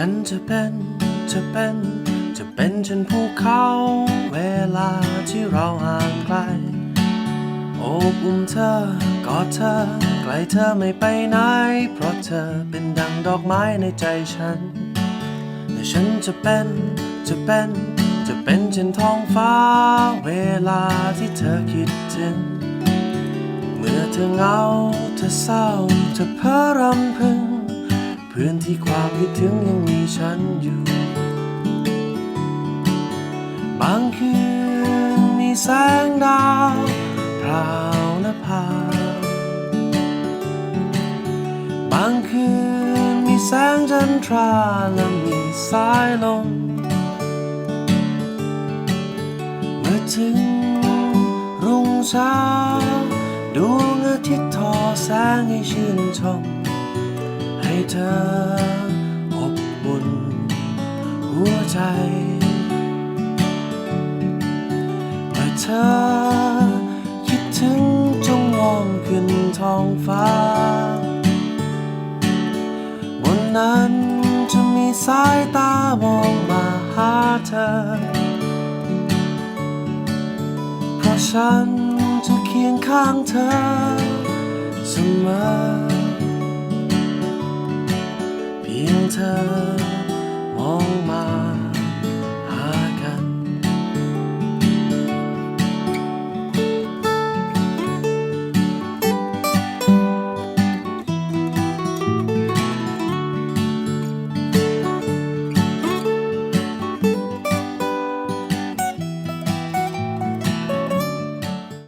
ฉันจะเป็นจะเป็น จะเป็นเช่นภูเขาเวลาที่เราห่างไกล โอบอุ้มเธอกอดเธอไกลเธอไม่ไปไหน เพราะเธอเป็นดังดอกไม้ในใจฉันแต่ฉันจะเป็นจะเป็น จะเป็นเช่นท้องฟ้า เวลาที่เธอคิดถึง เมื่อเธอเหงาเธอเศร้าเธอเพ้อรำเพื่อ พื้นที่ความคิดถึงยังมีฉันอยู่ บางคืนมีแสงดาวพราวและพา บางคืนมีแสงจันทราและมีสายลม เมื่อถึงรุ่งเช้าดวงอาทิตย์ทอแสงให้ชื่นชม ให้เธออบอุ่นหัวใจ เมื่อเธอคิดถึงจงมองขึ้นท้องฟ้า บนนั้นจะมีสายตามองมาหาเธอ เพราะฉันจะเคียงข้างเธอเสมอ เธอมองมา